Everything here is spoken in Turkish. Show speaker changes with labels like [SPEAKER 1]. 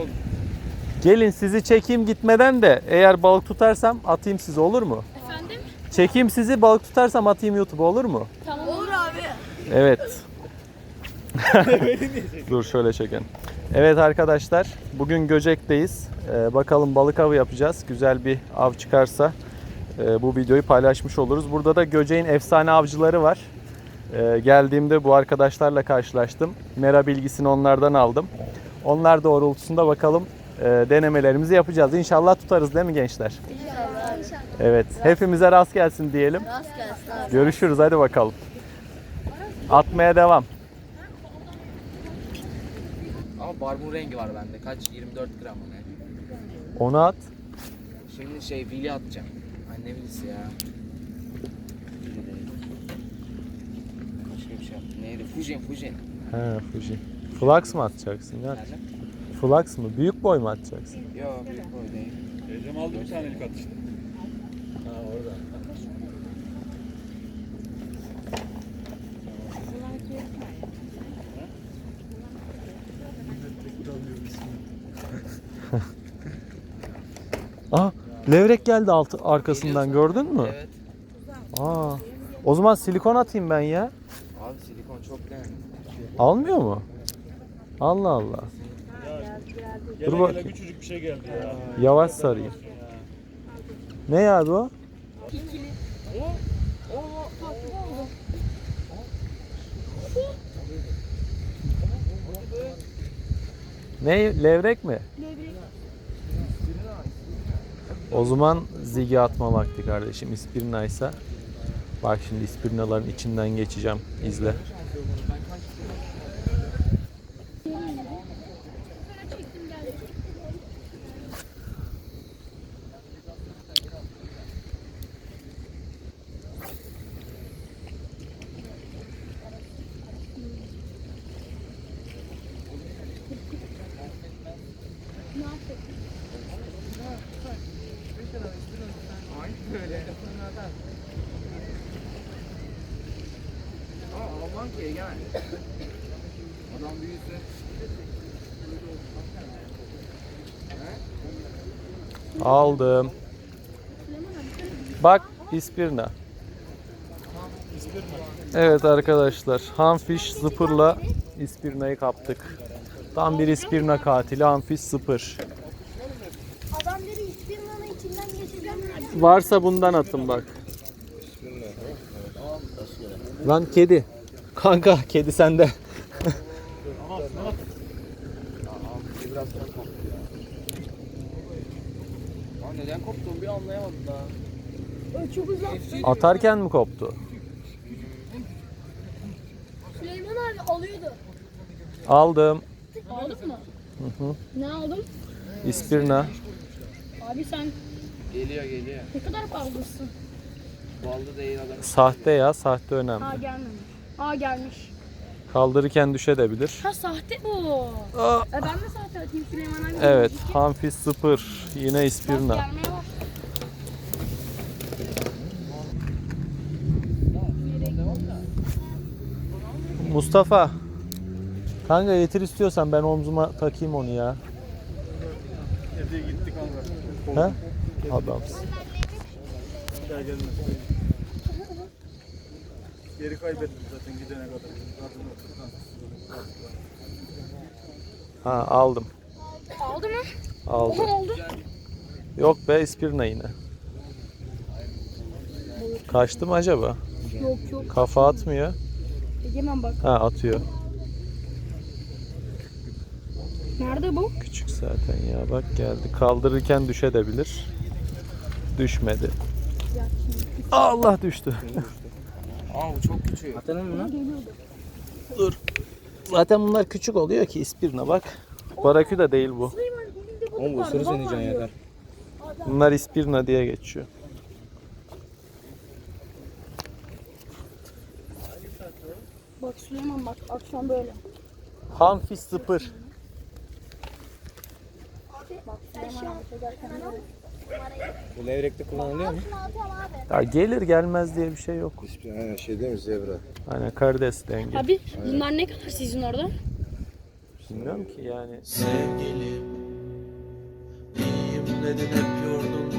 [SPEAKER 1] oldu.
[SPEAKER 2] Gelin sizi çekeyim gitmeden de eğer balık tutarsam atayım sizi olur mu?
[SPEAKER 3] Efendim?
[SPEAKER 2] Çekeyim sizi balık tutarsam atayım YouTube'a olur mu?
[SPEAKER 3] Tamam. Olur abi.
[SPEAKER 2] Evet. Dur şöyle çekin. Evet arkadaşlar bugün Göcek'teyiz. Ee, bakalım balık avı yapacağız. Güzel bir av çıkarsa e, bu videoyu paylaşmış oluruz. Burada da Göcek'in efsane avcıları var. Ee, geldiğimde bu arkadaşlarla karşılaştım. Mera bilgisini onlardan aldım. Onlar doğrultusunda bakalım e, denemelerimizi yapacağız. İnşallah tutarız değil mi gençler? Evet. Hepimize rast gelsin diyelim.
[SPEAKER 3] Rast gelsin.
[SPEAKER 2] Görüşürüz hadi bakalım. Atmaya devam.
[SPEAKER 1] Ama barbun rengi var bende. Kaç? 24 gram mı ne?
[SPEAKER 2] Onu at.
[SPEAKER 1] Şimdi şey vili atacağım. Anne vilisi ya. Başka bir şey yaptım. Neydi? Fujin, Fujin.
[SPEAKER 2] He Fuji. Flux mı atacaksın ya? Flux mı? Büyük boy mu atacaksın?
[SPEAKER 1] Yok, büyük boy değil.
[SPEAKER 4] Recem aldı bir tanelik atıştı. Ha orada.
[SPEAKER 2] Aa, levrek geldi altı arkasından gördün mü?
[SPEAKER 1] Evet.
[SPEAKER 2] Aa. O zaman silikon atayım ben ya.
[SPEAKER 1] Abi silikon çok değerli.
[SPEAKER 2] Almıyor mu? Allah Allah.
[SPEAKER 4] Gele
[SPEAKER 2] bak-
[SPEAKER 4] küçücük bir şey geldi ya.
[SPEAKER 2] Yavaş sarayım. Ne ya bu? Ne levrek mi? O zaman zigi atma vakti kardeşim. İspirna ise bak şimdi ispirnaların içinden geçeceğim. İzle.
[SPEAKER 1] Egemen. Adam büyüsün.
[SPEAKER 2] Aldım. Bak ispirna. Evet arkadaşlar. Hanfish zıpırla ispirnayı kaptık. Tam bir ispirna katili Hanfish zıpır. Varsa bundan atın bak. Lan kedi. Kanka kedi sende.
[SPEAKER 1] Koptu ya. Lan neden koptuğumu bir anlayamadım daha.
[SPEAKER 3] Çok uzak.
[SPEAKER 2] Atarken mi koptu?
[SPEAKER 3] Süleyman abi alıyordu.
[SPEAKER 2] Aldım.
[SPEAKER 3] Aldın mı?
[SPEAKER 2] Hı hı.
[SPEAKER 3] Ne aldın?
[SPEAKER 2] İspirna.
[SPEAKER 3] Abi sen
[SPEAKER 1] Geliyor geliyor.
[SPEAKER 3] ne kadar pahalısın.
[SPEAKER 1] Ballı değil adam.
[SPEAKER 2] Sahte ya. Sahte önemli.
[SPEAKER 3] Aa gelmemiş. Aa gelmiş.
[SPEAKER 2] Kaldırırken düşebilir.
[SPEAKER 3] Ha sahte bu.
[SPEAKER 2] Aa.
[SPEAKER 3] E ben de sahte atayım Süleyman abi.
[SPEAKER 2] Evet. Hanfish zıpır. Yine
[SPEAKER 3] Bak
[SPEAKER 2] ispirna.
[SPEAKER 3] bak.
[SPEAKER 2] Mustafa. Kanka getir istiyorsan ben omzuma takayım onu ya.
[SPEAKER 4] Evde gitti kanka.
[SPEAKER 2] He? Adamsın.
[SPEAKER 4] Gel gelmez. Geri kaybettim zaten gidene kadar.
[SPEAKER 2] Ha aldım.
[SPEAKER 3] Aldı mı?
[SPEAKER 2] Aldım.
[SPEAKER 3] Ne oldu?
[SPEAKER 2] Yok be ispirna yine. Kaçtı mı acaba?
[SPEAKER 3] Yok yok.
[SPEAKER 2] Kafa atmıyor.
[SPEAKER 3] Egemen bak.
[SPEAKER 2] Ha atıyor.
[SPEAKER 3] Nerede bu?
[SPEAKER 2] Küçük zaten ya bak geldi. Kaldırırken düşebilir. Düşmedi. Allah düştü.
[SPEAKER 1] Aa bu çok küçük. Atalım mı lan?
[SPEAKER 2] Dur. Zaten bunlar küçük oluyor ki ispirna bak. Baraküda değil bu.
[SPEAKER 1] Oğlum bu ısırı seni can yeter.
[SPEAKER 2] Bunlar ispirna diye geçiyor.
[SPEAKER 3] Bak Süleyman bak akşam böyle.
[SPEAKER 2] Hanfiş zıpır.
[SPEAKER 3] Bak Süleyman numarayı.
[SPEAKER 1] Bu levrekte kullanılıyor mu? Altına.
[SPEAKER 2] Ya gelir gelmez diye bir şey yok.
[SPEAKER 5] Hiçbir aynen şey değil mi zebra?
[SPEAKER 2] Aynen kardeş denge.
[SPEAKER 3] Abi bunlar ne kadar sizin orada?
[SPEAKER 2] Bilmiyorum ki yani.
[SPEAKER 6] Sevgilim,
[SPEAKER 2] iyiyim dedin hep yordun